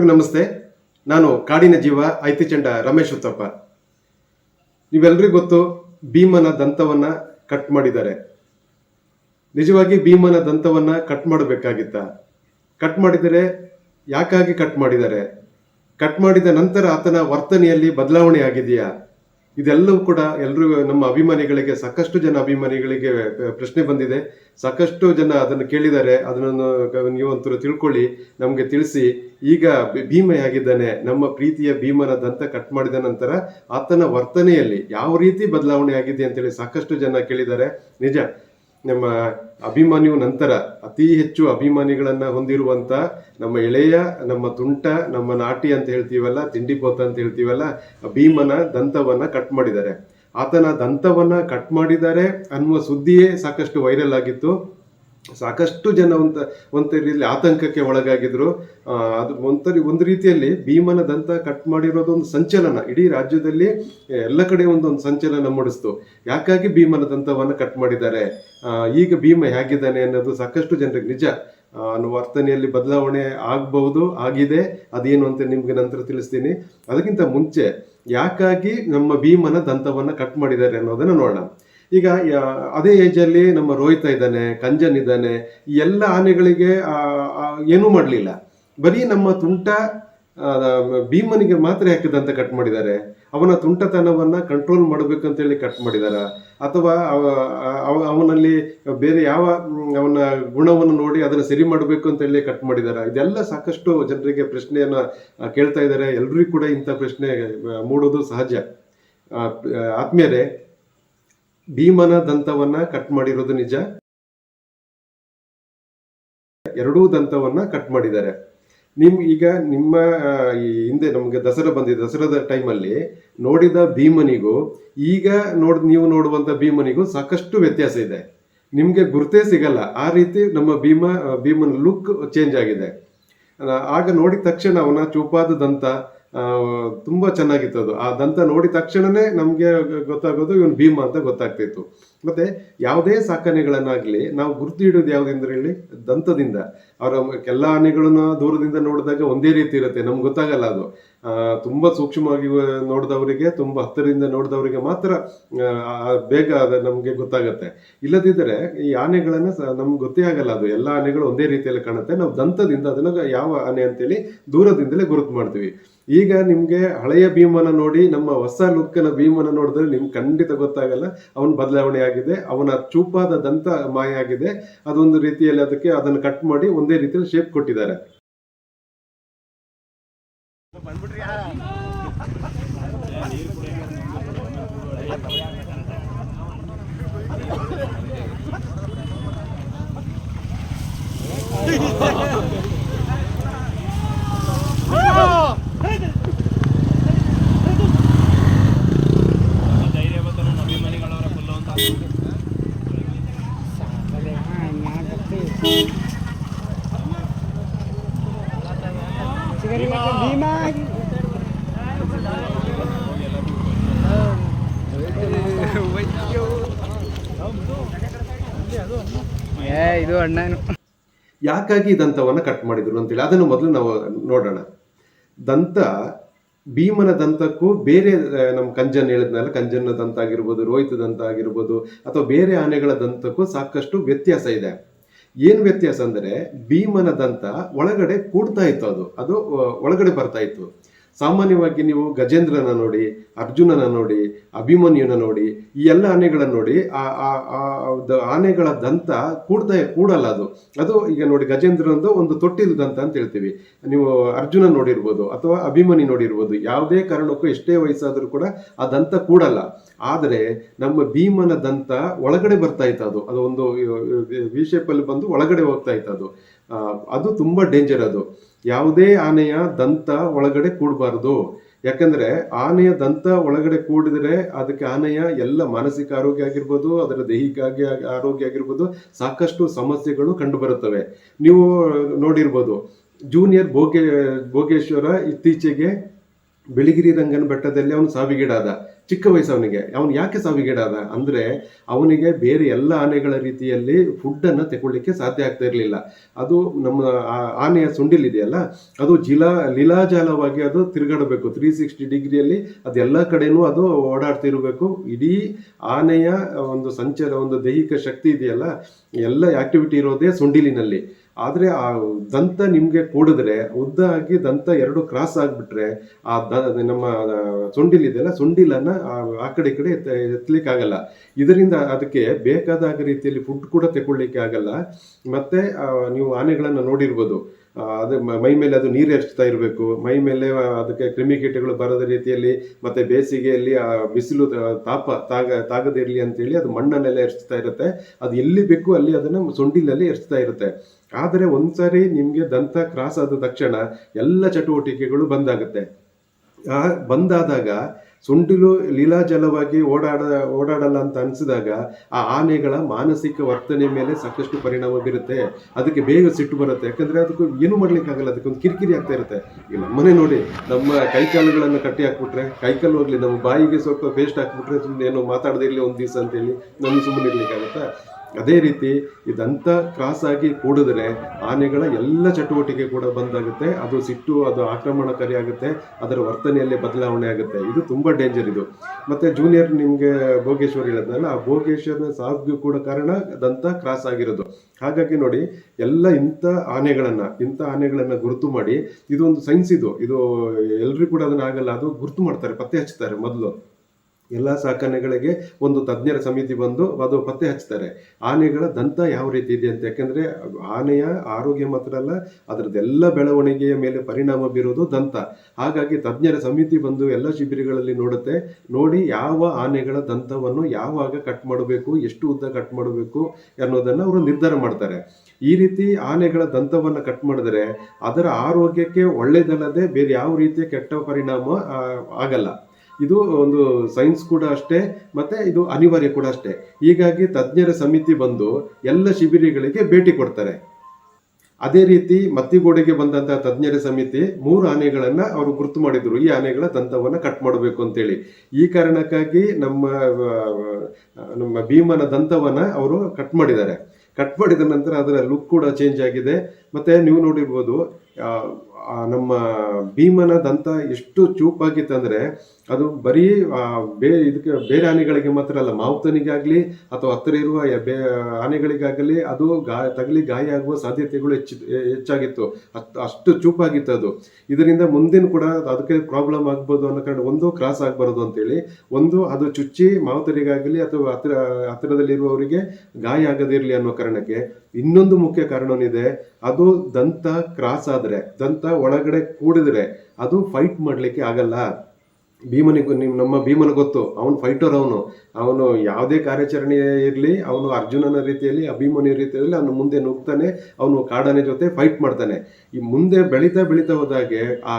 ಎಲ್ರಿಗೂ ನಮಸ್ತೆ. ನಾನು ಕಾಡಿನ ಜೀವ ಐತಿಚಂಡ ರಮೇಶ್ ಉತ್ತಪ್ಪ. ನೀವೆಲ್ರಿಗೂ ಗೊತ್ತು, ಭೀಮನ ದಂತವನ್ನ ಕಟ್ ಮಾಡಿದ್ದಾರೆ. ನಿಜವಾಗಿ ಭೀಮನ ದಂತವನ್ನ ಕಟ್ ಮಾಡಬೇಕಾಗಿತ್ತ. ಕಟ್ ಮಾಡಿದರೆ ಯಾಕಾಗಿ ಕಟ್ ಮಾಡಿದ್ದಾರೆ? ಕಟ್ ಮಾಡಿದ ನಂತರ ಆತನ ವರ್ತನೆಯಲ್ಲಿ ಬದಲಾವಣೆ ಆಗಿದೆಯಾ? ಇದೆಲ್ಲವೂ ಕೂಡ ಎಲ್ಲರೂ ನಮ್ಮ ಅಭಿಮಾನಿಗಳಿಗೆ, ಸಾಕಷ್ಟು ಜನ ಅಭಿಮಾನಿಗಳಿಗೆ ಪ್ರಶ್ನೆ ಬಂದಿದೆ. ಸಾಕಷ್ಟು ಜನ ಅದನ್ನು ಕೇಳಿದ್ದಾರೆ. ಅದನ್ನು ನೀವಂತರೂ ತಿಳ್ಕೊಳ್ಳಿ, ನಮಗೆ ತಿಳಿಸಿ. ಈಗ ಭೀಮೆಯಾಗಿದ್ದಾನೆ ನಮ್ಮ ಪ್ರೀತಿಯ ಭೀಮನ ದಂತ ಕಟ್ ಮಾಡಿದ ನಂತರ ಆತನ ವರ್ತನೆಯಲ್ಲಿ ಯಾವ ರೀತಿ ಬದಲಾವಣೆ ಆಗಿದೆ ಅಂತೇಳಿ ಸಾಕಷ್ಟು ಜನ ಕೇಳಿದ್ದಾರೆ. ನಿಜ ನಮ್ಮ ಅಭಿಮಾನಿಯು ನಂತರ ಅತಿ ಹೆಚ್ಚು ಅಭಿಮಾನಿಗಳನ್ನ ಹೊಂದಿರುವಂತ ನಮ್ಮ ಎಳೆಯ, ನಮ್ಮ ತುಂಟ, ನಮ್ಮ ನಾಟಿ ಅಂತ ಹೇಳ್ತೀವಲ್ಲ, ತಿಂಡಿ ಪೋತ ಅಂತ ಹೇಳ್ತೀವಲ್ಲ, ಭೀಮನ ದಂತವನ್ನ ಕಟ್ ಮಾಡಿದ್ದಾರೆ. ಆತನ ದಂತವನ್ನ ಕಟ್ ಮಾಡಿದ್ದಾರೆ ಅನ್ನುವ ಸುದ್ದಿಯೇ ಸಾಕಷ್ಟು ವೈರಲ್ ಆಗಿತ್ತು. ಸಾಕಷ್ಟು ಜನ ಒಂತ ಒಂದ ರೀತಿಯಲ್ಲಿ ಆತಂಕಕ್ಕೆ ಒಳಗಾಗಿದ್ರು. ಅದು ಒಂಥರಿ ಒಂದು ರೀತಿಯಲ್ಲಿ ಭೀಮನ ದಂತ ಕಟ್ ಮಾಡಿರೋದು ಒಂದು ಸಂಚಲನ. ಇಡೀ ರಾಜ್ಯದಲ್ಲಿ ಎಲ್ಲ ಕಡೆ ಒಂದೊಂದು ಸಂಚಲನ ಮೂಡಿಸ್ತು. ಯಾಕಾಗಿ ಭೀಮನ ದಂತವನ್ನು ಕಟ್ ಮಾಡಿದ್ದಾರೆ? ಈಗ ಭೀಮ ಹೇಗಿದ್ದಾನೆ ಅನ್ನೋದು ಸಾಕಷ್ಟು ಜನರಿಗೆ ನಿಜ. ವರ್ತನೆಯಲ್ಲಿ ಬದಲಾವಣೆ ಆಗಬಹುದು, ಆಗಿದೆ. ಅದೇನು ಅಂತ ನಿಮ್ಗೆ ನಂತರ ತಿಳಿಸ್ತೀನಿ. ಅದಕ್ಕಿಂತ ಮುಂಚೆ ಯಾಕಾಗಿ ನಮ್ಮ ಭೀಮನ ದಂತವನ್ನು ಕಟ್ ಮಾಡಿದ್ದಾರೆ ಅನ್ನೋದನ್ನ ನೋಡೋಣ. ಈಗ ಅದೇ ಅದೇ ಏಜಲ್ಲಿ ನಮ್ಮ ರೋಹಿತ ಇದ್ದಾನೆ, ಕಂಜನ್ ಇದ್ದಾನೆ ಎಲ್ಲ ಆನೆಗಳಿಗೆ ಏನೂ ಮಾಡಲಿಲ್ಲ. ಬರೀ ನಮ್ಮ ತುಂಟ ಭೀಮನಿಗೆ ಮಾತ್ರ ಹಾಕಿದಂತ ಕಟ್ ಮಾಡಿದ್ದಾರೆ. ಅವನ ತುಂಟತನವನ್ನ ಕಂಟ್ರೋಲ್ ಮಾಡಬೇಕಂತೇಳಿ ಕಟ್ ಮಾಡಿದಾರ. ಅಥವಾ ಅವ- ಅವ- ಅವನಲ್ಲಿ ಬೇರೆ ಯಾವ ಅವನ ಗುಣವನ್ನು ನೋಡಿ ಅದನ್ನ ಸರಿ ಮಾಡಬೇಕು ಅಂತೇಳಿ ಕಟ್ ಮಾಡಿದಾರ. ಇದೆಲ್ಲ ಸಾಕಷ್ಟು ಜನರಿಗೆ ಪ್ರಶ್ನೆಯನ್ನ ಕೇಳ್ತಾ ಇದ್ದಾರೆ ಎಲ್ರಿಗೂ ಕೂಡ ಇಂಥ ಪ್ರಶ್ನೆ ಮೂಡೋದು ಸಹಜ. ಆತ್ಮೀಯರೇ ಭೀಮನ ದಂತವನ್ನ ಕಟ್ ಮಾಡಿರೋದು ನಿಜ. ಎರಡೂ ದಂತವನ್ನ ಕಟ್ ಮಾಡಿದ್ದಾರೆ. ನಿಮ್, ಈಗ ನಿಮ್ಮ ಈ ಹಿಂದೆ ನಮ್ಗೆ ದಸರಾ ಬಂದಿದೆ. ದಸರಾದ ಟೈಮಲ್ಲಿ ನೋಡಿದ ಭೀಮನಿಗೂ, ಈಗ ನೋಡ್, ನೀವು ನೋಡುವಂತ ಭೀಮನಿಗೂ ಸಾಕಷ್ಟು ವ್ಯತ್ಯಾಸ ಇದೆ. ನಿಮ್ಗೆ ಗುರುತೇ ಸಿಗಲ್ಲ. ಆ ರೀತಿ ನಮ್ಮ ಭೀಮ ಭೀಮನ ಲುಕ್ ಚೇಂಜ್ ಆಗಿದೆ. ಆಗ ನೋಡಿದ ತಕ್ಷಣ ಅವನ ಚೂಪಾದ ದಂತ ತುಂಬಾ ಚೆನ್ನಾಗಿತ್ತು ಅದು. ಆ ದಂತ ನೋಡಿದ ತಕ್ಷಣನೇ ನಮ್ಗೆ ಗೊತ್ತಾಗೋದು ಇವನು ಭೀಮ ಅಂತ ಗೊತ್ತಾಗ್ತಿತ್ತು. ಮತ್ತೆ ಯಾವುದೇ ಸಾಕಣೆಗಳನ್ನಾಗಲಿ ನಾವು ಗುರುತು ಇಡೋದು ಯಾವ್ದಿಂದ ಹೇಳಿ, ದಂತದಿಂದ. ಅವರ ಎಲ್ಲ ಆನೆಗಳನ್ನ ದೂರದಿಂದ ನೋಡಿದಾಗ ಒಂದೇ ರೀತಿ ಇರುತ್ತೆ. ನಮ್ಗೆ ಗೊತ್ತಾಗಲ್ಲ ಅದು. ತುಂಬಾ ಸೂಕ್ಷ್ಮವಾಗಿ ನೋಡಿದವರಿಗೆ, ತುಂಬಾ ಹತ್ತಿರದಿಂದ ನೋಡಿದವರಿಗೆ ಮಾತ್ರ ಬೇಗ ಅದು ನಮ್ಗೆ ಗೊತ್ತಾಗತ್ತೆ. ಇಲ್ಲದಿದ್ದರೆ ಈ ಆನೆಗಳನ್ನ ನಮ್ಗೆ ಗೊತ್ತೇ ಆಗಲ್ಲ ಅದು. ಎಲ್ಲ ಆನೆಗಳು ಒಂದೇ ರೀತಿಯಲ್ಲಿ ಕಾಣುತ್ತೆ. ನಾವು ದಂತದಿಂದ ಅದನ್ನ ಯಾವ ಆನೆ ಅಂತೇಳಿ ದೂರದಿಂದಲೇ ಗುರುತು ಮಾಡ್ತೀವಿ. ಈಗ ನಿಮ್ಗೆ ಹಳೆಯ ಭೀಮನ ನೋಡಿ, ನಮ್ಮ ಹೊಸ ಲುಕ್ಕನ ಭೀಮನ ನೋಡಿದ್ರೆ ನಿಮ್ಗೆ ಖಂಡಿತ ಗೊತ್ತಾಗಲ್ಲ. ಅವನ ಬದಲಾವಣೆ ಆಗಿದೆ, ಅವನ ಚೂಪಾದ ದಂತ ಮಾಯ ಆಗಿದೆ. ಅದೊಂದು ರೀತಿಯಲ್ಲಿ ಅದಕ್ಕೆ ಅದನ್ನು ಕಟ್ ಮಾಡಿ ಒಂದೇ ರೀತಿಯಲ್ಲಿ ಶೇಪ್ ಕೊಟ್ಟಿದ್ದಾರೆ ಧೈರ್ಯ ಬಂತು ನಮ್ಮ ಅಭಿಮಾನಿಗಳವರ ಫುಲ್ಲು ಅಂತ ಭೀಮಾ ಇದು ಅಣ್ಣನು. ಯಾಕಾಗಿ ದಂತವನ್ನ ಕಟ್ ಮಾಡಿದ್ರು ಅಂತೇಳಿ ಅದನ್ನು ಮೊದಲು ನಾವು ನೋಡೋಣ. ದಂತ, ಭೀಮನ ದಂತಕ್ಕೂ ಬೇರೆ ನಮ್ಮ ಕಂಜನ್ ಹೇಳಿದ್ನಲ್ಲ ಕಂಜನ ದಂತ ಆಗಿರ್ಬೋದು, ರೋಹಿತ ದಂತ ಆಗಿರ್ಬೋದು, ಅಥವಾ ಬೇರೆ ಆನೆಗಳ ದಂತಕ್ಕೂ ಸಾಕಷ್ಟು ವ್ಯತ್ಯಾಸ ಇದೆ. ಏನ್ ವ್ಯತ್ಯಾಸ ಅಂದ್ರೆ ಭೀಮನ ದಂತ ಒಳಗಡೆ ಕೂಡ್ತಾ ಇತ್ತು ಅದು. ಅದು ಒಳಗಡೆ ಬರ್ತಾ ಇತ್ತು. ಸಾಮಾನ್ಯವಾಗಿ ನೀವು ಗಜೇಂದ್ರನ ನೋಡಿ, ಅರ್ಜುನನ ನೋಡಿ, ಅಭಿಮನ್ಯುನ ನೋಡಿ, ಈ ಎಲ್ಲ ಆನೆಗಳನ್ನು ನೋಡಿ, ಆ, ಆ- ಆನೆಗಳ ದಂತ ಕೂಡ್ತಾ ಕೂಡಲ್ಲ ಅದು. ಅದು ಈಗ ನೋಡಿ ಗಜೇಂದ್ರನದು ಒಂದು ತೊಟ್ಟಿಲ್ ದಂತ ಅಂತ ಹೇಳ್ತೀವಿ. ನೀವು ಅರ್ಜುನ ನೋಡಿರ್ಬೋದು ಅಥವಾ ಅಭಿಮನಿ ನೋಡಿರ್ಬೋದು, ಯಾವುದೇ ಕಾರಣಕ್ಕೂ ಎಷ್ಟೇ ವಯಸ್ಸಾದರೂ ಕೂಡ ಆ ದಂತ ಕೂಡಲ್ಲ. ಆದರೆ ನಮ್ಮ ಭೀಮನ ದಂತ ಒಳಗಡೆ ಬರ್ತಾ ಇತ್ತು ಅದು. ಅದು ಒಂದು ವಿ ಶೇಪಲ್ಲಿ ಬಂದು ಒಳಗಡೆ ಹೋಗ್ತಾ ಇತ್ತು ಅದು. ಅದು ತುಂಬಾ ಡೇಂಜರ್ ಅದು. ಯಾವುದೇ ಆನೆಯ ದಂತ ಒಳಗಡೆ ಕೂಡಬಾರ್ದು. ಯಾಕಂದ್ರೆ ಆನೆಯ ದಂತ ಒಳಗಡೆ ಕೂಡಿದ್ರೆ ಅದಕ್ಕೆ ಆನೆಯ ಎಲ್ಲ ಮಾನಸಿಕ ಆರೋಗ್ಯ ಆಗಿರ್ಬೋದು, ಅದರ ದೈಹಿಕ ಆರೋಗ್ಯ ಆಗಿರ್ಬೋದು, ಸಾಕಷ್ಟು ಸಮಸ್ಯೆಗಳು ಕಂಡುಬರುತ್ತವೆ. ನೀವು ನೋಡಿರ್ಬೋದು ಜೂನಿಯರ್ ಭೋಗೆ, ಭೋಗೇಶ್ವರ ಇತ್ತೀಚೆಗೆ ಬಿಳಿಗಿರಿ ರಂಗನ ಬೆಟ್ಟದಲ್ಲಿ ಅವನು ಸಾವಿಗೀಡಾದ. ಚಿಕ್ಕ ವಯಸ್ಸು ಅವನಿಗೆ ಅವನು ಯಾಕೆ ಸಾವಿಗೀಡಾದ? ಅಂದ್ರೆ ಅವನಿಗೆ ಬೇರೆ ಎಲ್ಲ ಆನೆಗಳ ರೀತಿಯಲ್ಲಿ ಫುಡ್ ಅನ್ನ ತಗೊಳ್ಳಿಕ್ಕೆ ಸಾಧ್ಯ ಆಗ್ತಾ ಇರಲಿಲ್ಲ. ಅದು ನಮ್ಮ ಆನೆಯ ಸುಂಡಿಲಿದೆಯಲ್ಲ, ಅದು ಜಿಲಾ ಲೀಲಾಜಾಲವಾಗಿ ಅದು ತಿರುಗಾಡಬೇಕು. ತ್ರೀ ಸಿಕ್ಸ್ಟಿ ಡಿಗ್ರಿಯಲ್ಲಿ ಅದೆಲ್ಲ ಕಡೆನೂ ಅದು ಓಡಾಡ್ತಿರಬೇಕು ಇಡೀ ಆನೆಯ ಒಂದು ಸಂಚಾರ ಒಂದು ದೈಹಿಕ ಶಕ್ತಿ ಇದೆಯಲ್ಲ, ಎಲ್ಲ ಆಕ್ಟಿವಿಟಿ ಇರೋದೇ ಸೊಂಡಿಲಿನಲ್ಲಿ. ಆದ್ರೆ ಆ ದಂತ ನಿಮಗೆ ಕೂಡಿದ್ರೆ, ಉದ್ದ ಆಗಿ ದಂತ ಎರಡು ಕ್ರಾಸ್ ಆಗಿಬಿಟ್ರೆ, ಆ ದ- ನಮ್ಮ ಸೊಂಡಿಲಿದೆಯಲ್ಲ, ಸೊಂಡಿಲನ್ನ ಆ ಕಡೆ ಈ ಕಡೆ ಎತ್ತ- ಆಗಲ್ಲ ಇದರಿಂದ ಅದಕ್ಕೆ ಬೇಕಾದಾಗ ರೀತಿಯಲ್ಲಿ ಫುಡ್ ಕೂಡ ತಗೊಳ್ಳಿಕ್ಕೆ ಆಗಲ್ಲ. ಮತ್ತೆ ನೀವು ಆನೆಗಳನ್ನು ನೋಡಿರ್ಬೋದು. ಅದು ಮ- ಮೇಲೆ ಅದು ನೀರು ಎರಚ್ತಾ ಇರಬೇಕು. ಮೈ ಮೇಲೆ ಅದಕ್ಕೆ ಕ್ರಿಮಿಕೀಟಗಳು ಬರದ ರೀತಿಯಲ್ಲಿ, ಮತ್ತೆ ಬೇಸಿಗೆಯಲ್ಲಿ, ಆ, ಬಿಸಿಲು ತಾಪ, ತಾಗ ತಾಗದಿರಲಿ ಅಂತೇಳಿ ಅದು ಮಣ್ಣನ್ನೆಲ್ಲ ಎರಚ್ತಾ ಇರುತ್ತೆ. ಅದು ಎಲ್ಲಿ ಬೇಕು ಅಲ್ಲಿ ಅದನ್ನು ಸೊಂಡಿಲಲ್ಲಿ ಎರಚ್ತಾ ಇರುತ್ತೆ. ಆದರೆ ಒಂದ್ಸರಿ ನಿಮಗೆ ದಂತ ಕ್ರಾಸ್ ಆದ ತಕ್ಷಣ ಎಲ್ಲ ಚಟುವಟಿಕೆಗಳು ಬಂದಾಗುತ್ತೆ. ಆ, ಬಂದಾದಾಗ ಸುಂಡಿಲು ಲೀಲಾಜಲವಾಗಿ ಓಡಾಡ, ಓಡಾಡಲ್ಲ ಅಂತ ಅನಿಸಿದಾಗ ಆ ಆನೆಗಳ ಮಾನಸಿಕ ವರ್ತನೆ ಮೇಲೆ ಸಾಕಷ್ಟು ಪರಿಣಾಮ ಬೀರುತ್ತೆ. ಅದಕ್ಕೆ ಬೇಗ ಸಿಟ್ಟು ಬರುತ್ತೆ. ಯಾಕಂದರೆ ಅದಕ್ಕೆ ಏನು ಮಾಡಲಿಕ್ಕಾಗಲ್ಲ. ಅದಕ್ಕೊಂದು ಕಿರಿಕಿರಿ ಆಗ್ತಾ ಇರುತ್ತೆ. ಈಗ ನಮ್ಮನೆ ನೋಡಿ, ನಮ್ಮ ಕೈಕಾಲುಗಳನ್ನು ಕಟ್ಟಿ ಹಾಕ್ಬಿಟ್ರೆ ಕೈಕಾಲು ಹೋಗಲಿ, ನಮ್ಮ ಬಾಯಿಗೆ ಸ್ವಲ್ಪ ಪೇಸ್ಟ್ ಹಾಕ್ಬಿಟ್ರೆ ಸುಮ್ಮನೆ ಏನೋ ಮಾತಾಡದೇ ಇರಲಿ ಒಂದು ದಿವಸ ಅಂತೇಳಿ, ನಮ್ಗೆ ಸುಮ್ಮನೆ ಇರ್ಲಿಕ್ಕಾಗತ್ತಾ? ಅದೇ ರೀತಿ ಇದಂತ ಕ್ರಾಸ್ ಆಗಿ ಕೂಡಿದ್ರೆ ಆನೆಗಳ ಎಲ್ಲ ಚಟುವಟಿಕೆ ಕೂಡ ಬಂದಾಗುತ್ತೆ. ಅದು ಸಿಟ್ಟು, ಅದು ಆಕ್ರಮಣಕಾರಿ ಆಗುತ್ತೆ ಅದರ ವರ್ತನೆಯಲ್ಲಿ ಬದಲಾವಣೆ ಆಗುತ್ತೆ. ಇದು ತುಂಬಾ ಡೇಂಜರ್ ಇದು. ಮತ್ತೆ ಜೂನಿಯರ್ ನಿಮಗೆ ಭೋಗೇಶ್ವರ್ ಹೇಳಿದ್ನಲ್ಲ, ಆ ಭೋಗೇಶ್ವರನ ಸಾವಿಗೂ ಕೂಡ ಕಾರಣ ದಂತ ಕ್ರಾಸ್ ಆಗಿರೋದು. ಹಾಗಾಗಿ ನೋಡಿ, ಎಲ್ಲ ಇಂಥ ಆನೆಗಳನ್ನ ಇಂಥ ಆನೆಗಳನ್ನ ಗುರುತು ಮಾಡಿ ಇದು ಒಂದು ಸೈನ್ಸ್ ಇದು. ಇದು ಎಲ್ಲರಿಗೂ ಕೂಡ ಅದನ್ನ ಆಗಲ್ಲ, ಅದು ಗುರುತು ಮಾಡ್ತಾರೆ, ಪತ್ತೆ ಹಚ್ತಾರೆ ಮೊದಲು. ಎಲ್ಲ ಸಾಕಣೆಗಳಿಗೆ ಒಂದು ತಜ್ಞರ ಸಮಿತಿ ಬಂದು ಅದು ಪತ್ತೆ ಹಚ್ತಾರೆ. ಆನೆಗಳ ದಂತ ಯಾವ ರೀತಿ ಇದೆ ಅಂತ. ಯಾಕಂದ್ರೆ ಆನೆಯ ಆರೋಗ್ಯ ಮಾತ್ರ ಅಲ್ಲ ಅದರದೆಲ್ಲ ಬೆಳವಣಿಗೆಯ ಮೇಲೆ ಪರಿಣಾಮ ಬೀರೋದು ದಂತ. ಹಾಗಾಗಿ ತಜ್ಞರ ಸಮಿತಿ ಬಂದು ಎಲ್ಲ ಶಿಬಿರಗಳಲ್ಲಿ ನೋಡುತ್ತೆ. ನೋಡಿ ಯಾವ ಆನೆಗಳ ದಂತವನ್ನು ಯಾವಾಗ ಕಟ್ ಮಾಡಬೇಕು, ಎಷ್ಟು ಉದ್ದ ಕಟ್ ಮಾಡಬೇಕು ಅನ್ನೋದನ್ನ ಅವರು ನಿರ್ಧಾರ ಮಾಡ್ತಾರೆ. ಈ ರೀತಿ ಆನೆಗಳ ದಂತವನ್ನು ಕಟ್ ಮಾಡಿದ್ರೆ ಅದರ ಆರೋಗ್ಯಕ್ಕೆ ಒಳ್ಳೆಯದಲ್ಲದೆ ಬೇರೆ ಯಾವ ರೀತಿಯ ಕೆಟ್ಟ ಪರಿಣಾಮ ಆಗಲ್ಲ. ಇದು ಒಂದು ಸೈನ್ಸ್ ಕೂಡ ಅಷ್ಟೇ, ಮತ್ತೆ ಇದು ಅನಿವಾರ್ಯ ಕೂಡ ಅಷ್ಟೇ. ಹೀಗಾಗಿ ತಜ್ಞರ ಸಮಿತಿ ಬಂದು ಎಲ್ಲ ಶಿಬಿರಗಳಿಗೆ ಭೇಟಿ ಕೊಡ್ತಾರೆ. ಅದೇ ರೀತಿ ಮತ್ತಿಗೋಡೆಗೆ ಬಂದಂತಹ ತಜ್ಞರ ಸಮಿತಿ ಮೂರು ಆನೆಗಳನ್ನ ಅವರು ಗುರುತು ಮಾಡಿದ್ರು. ಈ ಆನೆಗಳ ದಂತವನ್ನ ಕಟ್ ಮಾಡಬೇಕು ಅಂತೇಳಿ. ಈ ಕಾರಣಕ್ಕಾಗಿ ನಮ್ಮ ನಮ್ಮ ಭೀಮನ ದಂತವನ್ನ ಅವರು ಕಟ್ ಮಾಡಿದ್ದಾರೆ. ಕಟ್ ಮಾಡಿದ ನಂತರ ಅದರ ಲುಕ್ ಕೂಡ ಚೇಂಜ್ ಆಗಿದೆ. ಮತ್ತೆ ನೀವು ನೋಡಿರ್ಬೋದು ನಮ್ಮ ಭೀಮನ ದಂತ ಎಷ್ಟು ಚೂಪಾಗಿತ್ತಂದ್ರೆ ಅದು ಬರೀ ಬೇ, ಇದಕ್ಕೆ ಬೇರೆ ಆನೆಗಳಿಗೆ ಮಾತ್ರ ಅಲ್ಲ, ಮಾವುತನಿಗಾಗಲಿ ಅಥವಾ ಹತ್ತಿರ ಇರುವ ಬೇ, ಆನೆಗಳಿಗಾಗಲಿ ಅದು ಗಾಯ ತಗಲಿ ಗಾಯ ಆಗುವ ಸಾಧ್ಯತೆಗಳು ಹೆಚ್ಚು, ಹೆಚ್ಚಾಗಿತ್ತು. ಅಷ್ಟ್- ಚೂಪಾಗಿತ್ತು ಅದು. ಇದರಿಂದ ಮುಂದಿನ ಕೂಡ ಅದಕ್ಕೆ ಪ್ರಾಬ್ಲಮ್ ಆಗ್ಬೋದು ಅನ್ನೋ ಕಾರಣ ಒಂದು ಕ್ರಾಸ್ ಆಗಬಾರ್ದು ಅಂತೇಳಿ, ಒಂದು ಅದು ಚುಚ್ಚಿ ಮಾವುತರಿಗಾಗಲಿ ಅಥವಾ ಹತ್ತಿರ, ಹತ್ತಿರದಲ್ಲಿರುವವರಿಗೆ ಗಾಯ ಆಗದಿರಲಿ ಅನ್ನೋ ಕಾರಣಕ್ಕೆ ಇನ್ನೊಂದು ಮುಖ್ಯ ಕಾರಣವಿದೆ ಅದು ದಂತ ಕ್ರಾಸ್ ಆದರೆ, ದಂತ ಒಳಗಡೆ ಕೂಡಿದ್ರೆ ಅದು ಫೈಟ್ ಮಾಡಲಿಕ್ಕೆ ಆಗಲ್ಲ. ಭೀಮನಿಗೂ ನಿಮ್, ನಮ್ಮ ಭೀಮನ ಗೊತ್ತು. ಅವನು ಫೈಟರ್ ಅವನು. ಅವನು ಯಾವುದೇ ಕಾರ್ಯಾಚರಣೆ ಇರಲಿ, ಅವನು ಅರ್ಜುನನ ರೀತಿಯಲ್ಲಿ, ಅಭಿಮನ್ಯು ರೀತಿಯಲ್ಲಿ, ಅವನು ಮುಂದೆ ನುಗ್ತಾನೆ, ಅವನು ಕಾಡನೆ ಜೊತೆ ಫೈಟ್ ಮಾಡ್ತಾನೆ. ಈ ಮುಂದೆ ಬೆಳೀತಾ ಬೆಳೀತಾ ಹೋದಾಗೆ ಆ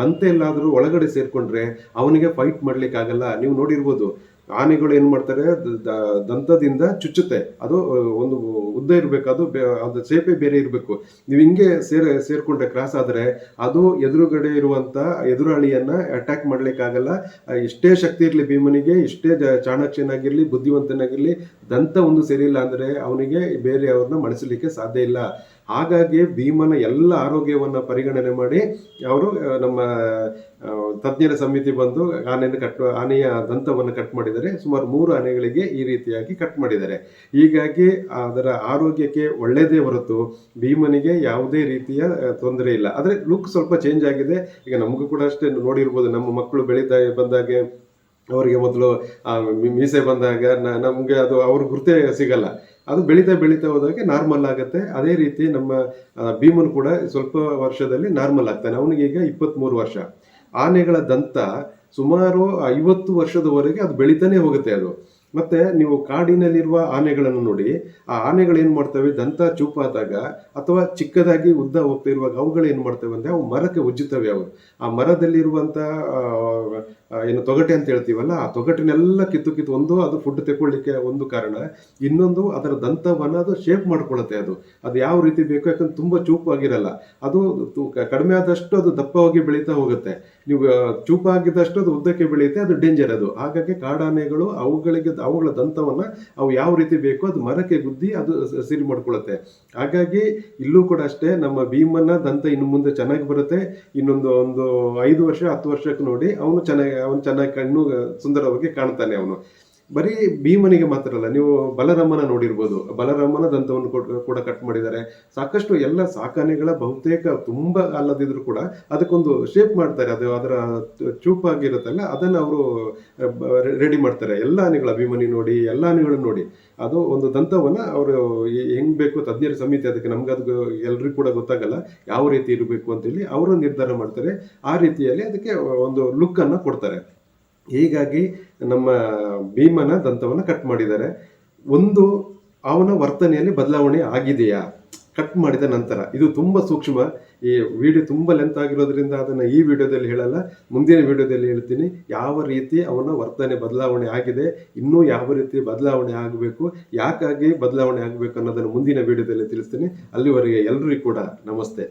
ದಂತೆ ಎಲ್ಲಾದರೂ ಒಳಗಡೆ ಸೇರ್ಕೊಂಡ್ರೆ ಅವನಿಗೆ ಫೈಟ್ ಮಾಡ್ಲಿಕ್ಕೆ ಆಗಲ್ಲ ನೀವು ನೋಡಿರ್ಬೋದು, ಆನೆಗಳು ಏನು ಮಾಡ್ತಾರೆ ದಂತದಿಂದ ಚುಚ್ಚುತ್ತೆ. ಅದು ಒಂದು ಉದ್ದ ಇರಬೇಕು, ಅದು ಅದು ಸೇಪೆ ಬೇರೆ ಇರಬೇಕು. ನೀವು ಹಿಂಗೆ ಸೇರ್, ಸೇರ್ಕೊಂಡ್ರೆ ಕ್ರಾಸ್ ಆದರೆ ಅದು ಎದುರುಗಡೆ ಇರುವಂಥ ಎದುರಾಳಿಯನ್ನ ಅಟ್ಯಾಕ್ ಮಾಡಲಿಕ್ಕಾಗಲ್ಲ. ಇಷ್ಟೇ ಶಕ್ತಿ ಇರಲಿ ಭೀಮನಿಗೆ, ಎಷ್ಟೇ ಚಾಣಾಕ್ಷನಾಗಿರಲಿ ಬುದ್ಧಿವಂತನಾಗಿರಲಿ, ದಂತ ಒಂದು ಸೇರಿಲ್ಲ ಅಂದರೆ ಅವನಿಗೆ ಬೇರೆಯವ್ರನ್ನ ಮಣಿಸಲಿಕ್ಕೆ ಸಾಧ್ಯ ಇಲ್ಲ. ಹಾಗಾಗಿ ಭೀಮನ ಎಲ್ಲ ಆರೋಗ್ಯವನ್ನು ಪರಿಗಣನೆ ಮಾಡಿ ಅವರು ನಮ್ಮ ತಜ್ಞರ ಸಮಿತಿ ಬಂದು ಆನೆಯನ್ನು ಕಟ್, ಆನೆಯ ದಂತವನ್ನು ಕಟ್ ಮಾಡಿದ್ದಾರೆ. ಸುಮಾರು ಮೂರು ಆನೆಗಳಿಗೆ ಈ ರೀತಿಯಾಗಿ ಕಟ್ ಮಾಡಿದ್ದಾರೆ. ಹೀಗಾಗಿ ಅದರ ಆರೋಗ್ಯಕ್ಕೆ ಒಳ್ಳೆಯದೇ ಹೊರತು ಭೀಮನಿಗೆ ಯಾವುದೇ ರೀತಿಯ ತೊಂದರೆ ಇಲ್ಲ. ಆದರೆ ಲುಕ್ ಸ್ವಲ್ಪ ಚೇಂಜ್ ಆಗಿದೆ. ಈಗ ನಮಗೂ ಕೂಡ ಅಷ್ಟೇ ನೋಡಿರ್ಬೋದು. ನಮ್ಮ ಮಕ್ಕಳು ಬೆಳೀತಾ ಬಂದಾಗೆ ಅವರಿಗೆ ಮೊದಲು ಮೀಸೆ ಬಂದಾಗ ನಮಗೆ ಅದು ಅವ್ರ ಗುರುತೇ ಸಿಗಲ್ಲ. ಅದು ಬೆಳೀತಾ ಬೆಳೀತಾ ಹೋದಾಗೆ ನಾರ್ಮಲ್ ಆಗುತ್ತೆ. ಅದೇ ರೀತಿ ನಮ್ಮ ಭೀಮನ್ ಕೂಡ ಸ್ವಲ್ಪ ವರ್ಷದಲ್ಲಿ ನಾರ್ಮಲ್ ಆಗ್ತಾನೆ. ಅವನಿಗೀಗ ಇಪ್ಪತ್ತ್ಮೂರು ವರ್ಷ. ಆನೆಗಳ ದಂತ ಸುಮಾರು ಐವತ್ತು ವರ್ಷದವರೆಗೆ ಅದು ಬೆಳೀತಾನೆ ಹೋಗುತ್ತೆ ಅದು. ಮತ್ತೆ ನೀವು ಕಾಡಿನಲ್ಲಿರುವ ಆನೆಗಳನ್ನು ನೋಡಿ ಆ ಆನೆಗಳು ಏನ್ ಮಾಡ್ತವೆ? ದಂತ ಚೂಪಾದಾಗ ಅಥವಾ ಚಿಕ್ಕದಾಗಿ ಉದ್ದ ಹೋಗ್ತಾ ಇರುವಾಗ ಅವುಗಳು ಏನು ಮಾಡ್ತವೆ ಅಂದ್ರೆ ಅವು ಮರಕ್ಕೆ ಉಜ್ಜುತ್ತವೆ ಅವು. ಆ ಆ, ಏನು ತೊಗಟೆ ಅಂತ ಹೇಳ್ತೀವಲ್ಲ, ಆ ತೊಗಟೆನೆಲ್ಲ ಕಿತ್ತು ಕಿತ್ತು ಒಂದು, ಅದು ಫುಡ್ ತಗೊಳ್ಳಿಕ್ಕೆ ಒಂದು ಕಾರಣ. ಇನ್ನೊಂದು ಅದರ ದಂತವನ್ನ ಅದು ಶೇಪ್ ಮಾಡ್ಕೊಳ್ಳುತ್ತೆ ಅದು. ಅದು ಯಾವ ರೀತಿ ಬೇಕು, ಯಾಕಂದ್ರೆ ತುಂಬಾ ಚೂಪಾಗಿರಲ್ಲ. ಅದು ಕಡಿಮೆ ಆದಷ್ಟು ಅದು ದಪ್ಪವಾಗಿ ಬೆಳೀತಾ ಹೋಗುತ್ತೆ. ನೀವು ಚೂಪಾಗಿದ್ದಷ್ಟು ಅದು ಉದ್ದಕ್ಕೆ ಬೆಳೆಯುತ್ತೆ, ಅದು ಡೇಂಜರ್ ಅದು. ಹಾಗಾಗಿ ಕಾಡಾನೆಗಳು, ಅವುಗಳಿಗೆ, ಅವುಗಳ ದಂತವನ್ನ ಅವು ಯಾವ ರೀತಿ ಬೇಕೋ ಅದು ಮರಕ್ಕೆ ಗುದ್ದಿ ಅದು ಸಿರಿ ಮಾಡ್ಕೊಳ್ಳುತ್ತೆ. ಹಾಗಾಗಿ ಇಲ್ಲೂ ಕೂಡ ಅಷ್ಟೇ, ನಮ್ಮ ಭೀಮನ ದಂತ ಇನ್ನು ಮುಂದೆ ಚೆನ್ನಾಗಿ ಬರುತ್ತೆ. ಇನ್ನೊಂದು, ಒಂದು ಐದು ವರ್ಷ, ಹತ್ತು ವರ್ಷಕ್ಕೆ ನೋಡಿ ಅವನು ಚೆನ್ನಾಗಿ ಅವನು ಚೆನ್ನಾಗಿ ಕಣ್ಣು ಸುಂದರವಾಗಿ ಕಾಣ್ತಾನೆ ಅವನು. ಬರೀ ಭೀಮನಿಗೆ ಮಾತ್ರ ಅಲ್ಲ, ನೀವು ಬಲರಾಮನ ನೋಡಿರ್ಬೋದು. ಬಲರಾಮನ ದಂತವನ್ನು ಕೊಡ್- ಕಟ್ ಮಾಡಿದ್ದಾರೆ. ಸಾಕಷ್ಟು ಎಲ್ಲ ಸಾಕಾನೆಗಳ ಬಹುತೇಕ ತುಂಬಾ ಅಲ್ಲದಿದ್ರು ಕೂಡ ಅದಕ್ಕೊಂದು ಶೇಪ್ ಮಾಡ್ತಾರೆ. ಅದು ಅದರ ಚೂಪಾಗಿರುತ್ತಲ್ಲ, ಅದನ್ನ ಅವರು ರೆಡಿ ಮಾಡ್ತಾರೆ. ಎಲ್ಲ ಆನೆಗಳ ಅಭಿಮಾನಿ ನೋಡಿ, ಎಲ್ಲ ಆನೆಗಳನ್ನು ನೋಡಿ. ಅದು ಒಂದು ದಂತವನ್ನ ಅವರು ಹೆಂಗ್ ಬೇಕು ತಜ್ಞರ ಸಮಿತಿ, ಅದಕ್ಕೆ ನಮ್ಗೆ ಅದು ಎಲ್ರಿಗೂ ಕೂಡ ಗೊತ್ತಾಗಲ್ಲ. ಯಾವ ರೀತಿ ಇರಬೇಕು ಅಂತೇಳಿ ಅವರು ನಿರ್ಧಾರ ಮಾಡ್ತಾರೆ. ಆ ರೀತಿಯಲ್ಲಿ ಅದಕ್ಕೆ ಒಂದು ಲುಕ್ ಅನ್ನ ಕೊಡ್ತಾರೆ. ಹೀಗಾಗಿ ನಮ್ಮ ಭೀಮನ ದಂತವನ್ನು ಕಟ್ ಮಾಡಿದ್ದಾರೆ. ಒಂದು, ಅವನ ವರ್ತನೆಯಲ್ಲಿ ಬದಲಾವಣೆ ಆಗಿದೆಯಾ? ಕಟ್ ಮಾಡಿದ ನಂತರ. ಇದು ತುಂಬ ಸೂಕ್ಷ್ಮ. ಈ ವಿಡಿಯೋ ತುಂಬ ಲೆಂತ್ ಆಗಿರೋದ್ರಿಂದ ಅದನ್ನು ಈ ವಿಡಿಯೋದಲ್ಲಿ ಹೇಳಲ್ಲ. ಮುಂದಿನ ವಿಡಿಯೋದಲ್ಲಿ ಹೇಳ್ತೀನಿ. ಯಾವ ರೀತಿ ಅವನ ವರ್ತನೆ ಬದಲಾವಣೆ ಆಗಿದೆ, ಇನ್ನೂ ಯಾವ ರೀತಿ ಬದಲಾವಣೆ ಆಗಬೇಕು, ಯಾಕಾಗಿ ಬದಲಾವಣೆ ಆಗಬೇಕು ಅನ್ನೋದನ್ನು ಮುಂದಿನ ವಿಡಿಯೋದಲ್ಲಿ ತಿಳಿಸ್ತೀನಿ. ಅಲ್ಲಿವರೆಗೆ ಎಲ್ಲರಿಗೂ ಕೂಡ ನಮಸ್ತೆ.